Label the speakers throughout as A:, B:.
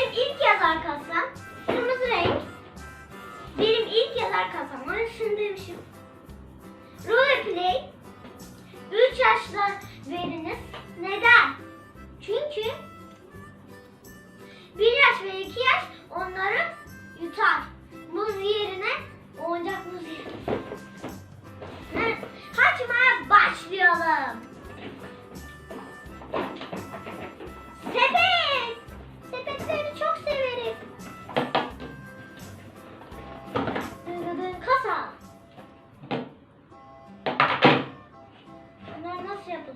A: benim ilk yazar kasam kırmızı renk. Benim ilk yazar kasam. Onun üstünü. Role play. 3 yaşta veriniz. Neden? Çünkü 1 yaş ve 2 yaş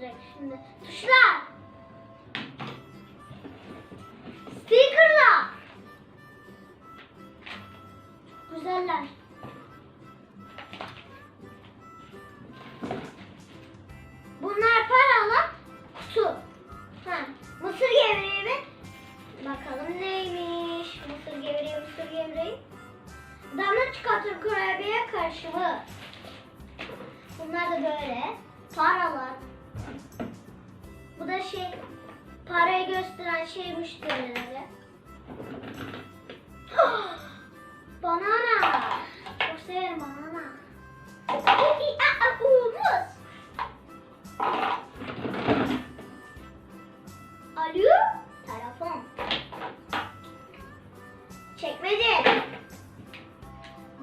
A: yapılacak şimdi. Tuşlar. Stickerlar. Güzeller. Bunlar paralı kutu. Ha, mısır gevreği mi? Bakalım neymiş? Mısır gevreği, mısır gevreği. Damla çikolata kurabiye karışımı. Bunlar da böyle. Paralar. Bu da şey parayı gösteren şey müşterilere. banana. Çok severim banana. Muz. Alo? Telefon. Çekmece.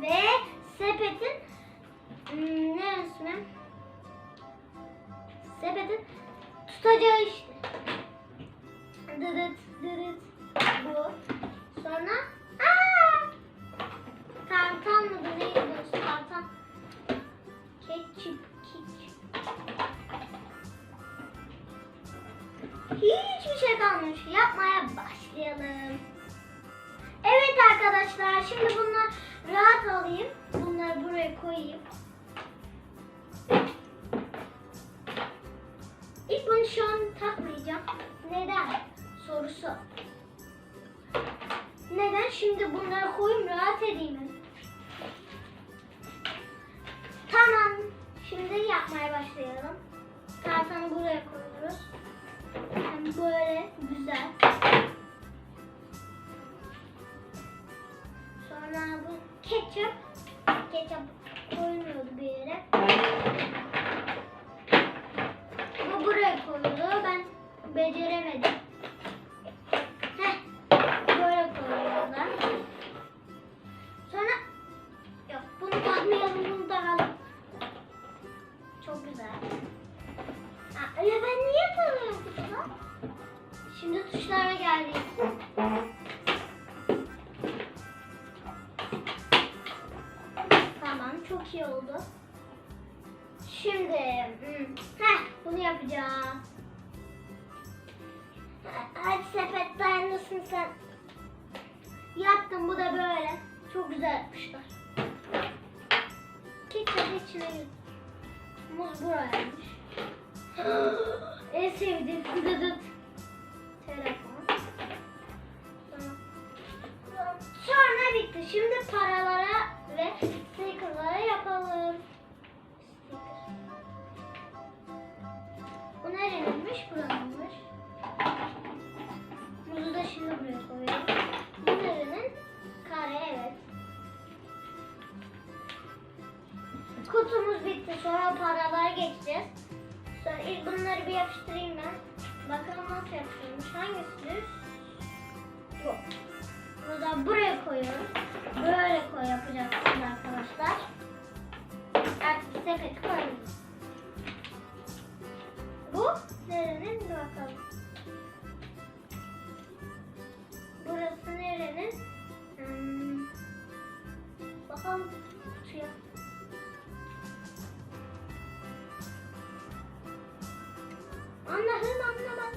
A: Ve sepetin hmm, ne ismi? Sepetin tutacağı işte. Dıdıt dıdıt bu. Sonra aa! Tartan mı neydi bu? Tartan. Ketçup, ketçup. Hiçbir şey kalmamış. Yapmaya başlayalım. Evet arkadaşlar şimdi bunlar rahat alayım. Bunları buraya koyayım. Neden? Sorusu. Neden? Şimdi bunları koyayım rahat edeyim. Tamam. Şimdi yapmaya başlayalım. Tartanı buraya koyuyoruz. Hem böyle güzel. Sonra bu ketçap. Ketçap koymuyordu oldu. Şimdi hmm, heh, bunu yapacağım. Ha- Hadi sepet dayanırsın sen. Yaptım bu da böyle. Çok güzel yapmışlar. Ketçap içine. Muz buraymış. en sevdiğim dıdıt. Nereninmiş? Buranınmış. Muzu da şimdi buraya koyuyorum. Bu nerenin? Kare evet. Kutumuz bitti. Sonra paralara geçeceğiz. Sonra ilk bunları bir yapıştırayım ben. Bakalım nasıl yapıştırılmış. Hangisi düz? Bu. Bunu da buraya koyuyorum. Böyle koy yapacaksınız arkadaşlar. Artık sepet koyalım. Bu nerenin? Bakalım. Burası nerenin? Hmm. Bakalım kutuya. Allah'ım anlamadım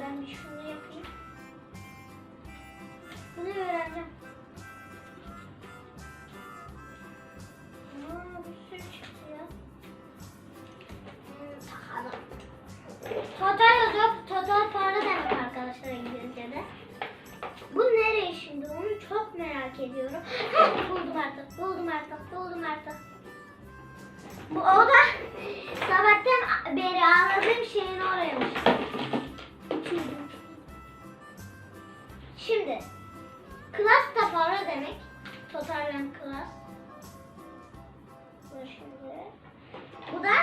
A: ben bir şunu yapayım. Bunu öğreneceğim. Aa, ya. Hmm, takalım. Total yazıyor. Total para demek arkadaşlar İngilizce'de. Bu nereye şimdi? Onu çok merak ediyorum. Heh, buldum artık. Buldum artık. Buldum artık. Bu oda sabahtan beri ağladığım şeyin oraymış. Şimdi klas da para demek. Total rank klas. Bu da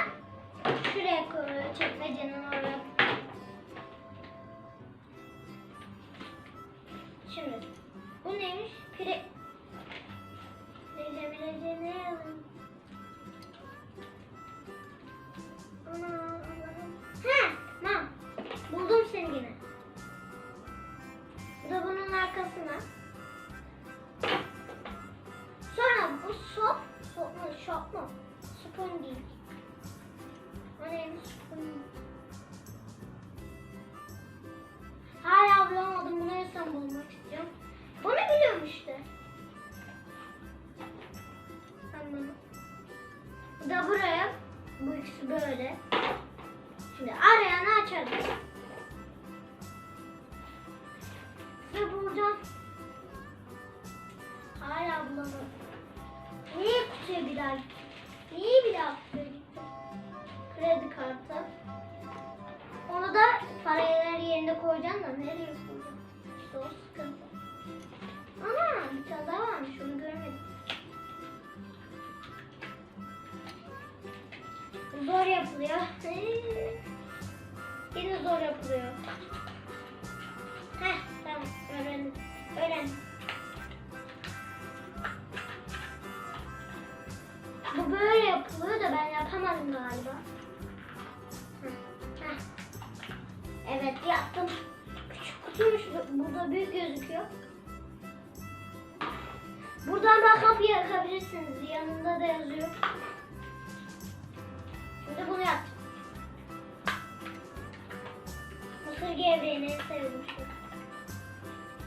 A: şuraya koyuyoruz. çekmecenin Da buraya. Bu ikisi böyle. Şimdi arayanı açarız. Ve buradan hala bulamadım. Niye kutuya bir daha? Niye bir daha kutuya gittim? Kredi kartı. Onu da parayı yerine koyacağım da nereye koyacağım? İşte o sıkıntı. Yapılıyor. Yine zor yapılıyor. Heh tamam öğrendim. Öğrendim. Bu böyle yapılıyor da ben yapamadım galiba. Heh. Evet yaptım. Küçük kutuymuş. Burada büyük gözüküyor. Buradan da kapıyı yakabilirsiniz. Yanında da yazıyor. Şimdi bunu yaptım. Mısır gevreğini şey.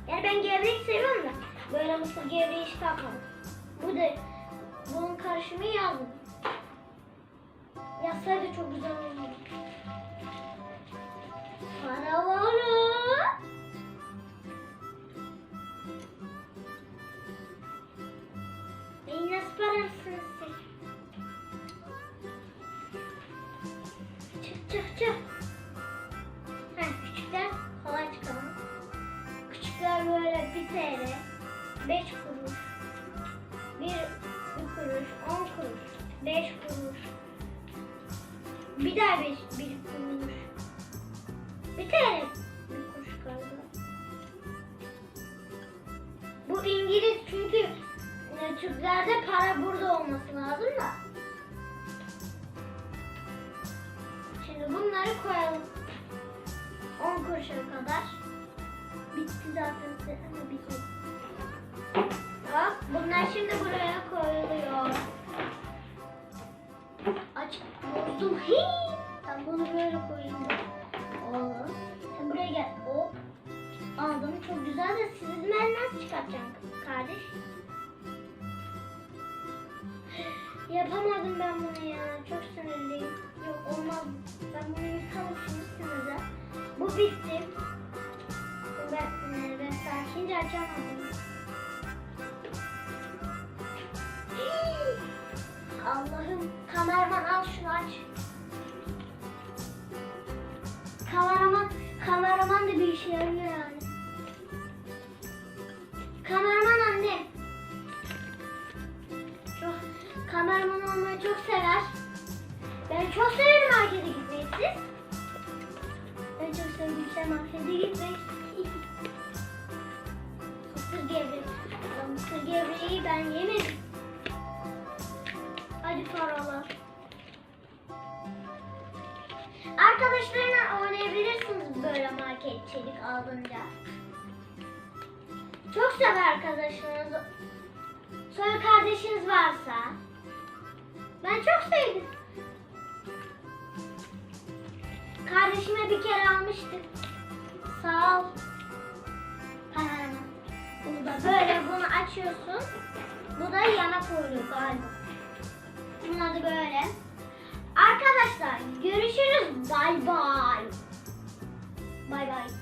A: Yani ben gevrek seviyorum da böyle mısır gevreği hiç takmadım. Bu da bunun karışımı yazdım. Yazsaydı çok güzel olurdu. Paraları. Beni nasıl parasınız 5 kuruş, 1 kuruş, 10 kuruş, 5 kuruş, bir daha 5 bir kuruş, bir tane bir kuruş galiba. Bu İngiliz çünkü e, Türklerde para burada olması lazım da. Şimdi bunları koyalım. 10 kuruşa kadar. Bitti zaten. size Ama bitti. Bak bunlar şimdi buraya koyuluyor. Aç bozdum. Hii. Ben bunu böyle koyayım. Oğlum. Sen buraya gel. Hop. Aldım. Çok güzel de sizi ben nasıl çıkartacağım kardeş? Yapamadım ben bunu ya. Çok sinirliyim. Yok olmaz. Ben bunu şimdi sinirde. Bu bitti. Ben, e, ben sakince açamadım. Allah'ım. Kameraman al şunu aç. Kameraman, kameraman da bir işe yarıyor yani. Kameraman anne. Çok, kameraman olmayı çok sever. Ben çok severim markete gitmeyi siz. Ben çok sevdiğim markete gitmek. Mısır gevreği. Mısır gevreği ben yemedim. Hadi paralar. Arkadaşlarına oynayabilirsiniz böyle marketçilik alınca. Çok sever arkadaşınız. Sonra kardeşiniz varsa. Ben çok sevdim. Kardeşime bir kere almıştık. Sağ ol. Paranı. Bunu da böyle bunu açıyorsun. Bu da yana koyuluyor galiba. Bunun adı böyle. Arkadaşlar görüşürüz. Bay bay. Bay bay.